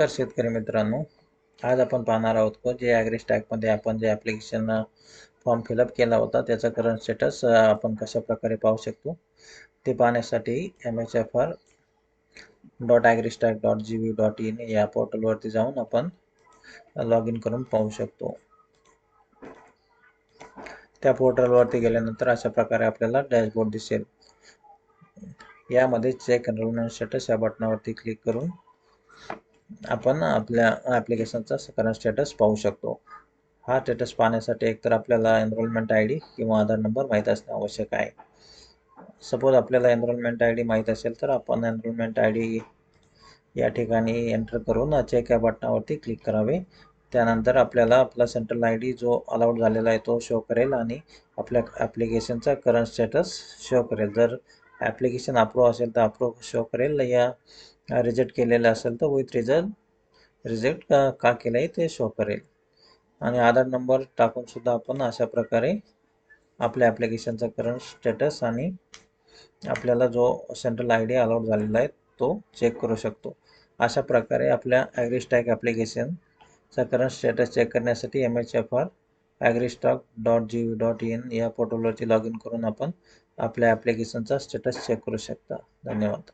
तर शेतकरी मित्रांनो आज आपण पाहणार आहोत को जे ॲग्रीस्टॅकमध्ये आपण जे ॲप्लिकेशन फॉर्म फिलअप केला होता त्याचा करंट स्टेटस आपण कशा प्रकारे पाहू शकतो? ते पाहण्यासाठी M H F R dot AgriStack dot G V dot in या पोर्टलवरती जाऊन आपण लॉग इन करून पाहू शकतो. त्या पोर्टलवरती गेल्यानंतर अशा प्रकारे आपल्याला डॅशबोर्ड दिसेल. यामध्ये चेक एनरोलमेंट स्टेटस या बटनावरती क्लिक करून आपण आपल्या ॲप्लिकेशनचा करंट स्टेटस पाहू शकतो. हा स्टेटस पाहण्यासाठी एकतर आपल्याला एनरोलमेंट आय डी किंवा आधार नंबर माहीत असणे आवश्यक आहे. सपोज आपल्याला एनरोलमेंट आय डी माहीत असेल तर आपण एनरोलमेंट आय डी या ठिकाणी एंटर करून चेक या बटनावरती क्लिक करावे. त्यानंतर आपल्याला आपला सेंट्रल आय डी जो अलाउड झालेला आहे तो शो करेल आणि आपल्या ॲप्लिकेशनचा करंट स्टेटस शो करेल. जर ॲप्लिकेशन अप्रूव्ह असेल तर अप्रूव्ह शो करेल. या रिजेक्ट केलेलं असेल तर विथ रिझल्ट रिजेक्ट का का केलं आहे ते शो करेल. आणि आधार नंबर टाकूनसुद्धा आपण अशा प्रकारे आपल्या ॲप्लिकेशनचा करंट स्टेटस आणि आपल्याला जो सेंट्रल आय डी अलाउड झालेला आहे तो चेक करू शकतो. अशा प्रकारे आपल्या ॲग्रीस्टॅक ॲप्लिकेशनचा करंट स्टेटस चेक करण्यासाठी M H F R AgriStack dot G V dot in या पोर्टलवरती लॉग इन करून आपण आपल्या ॲप्लिकेशनचा स्टेटस चेक करू शकता. धन्यवाद.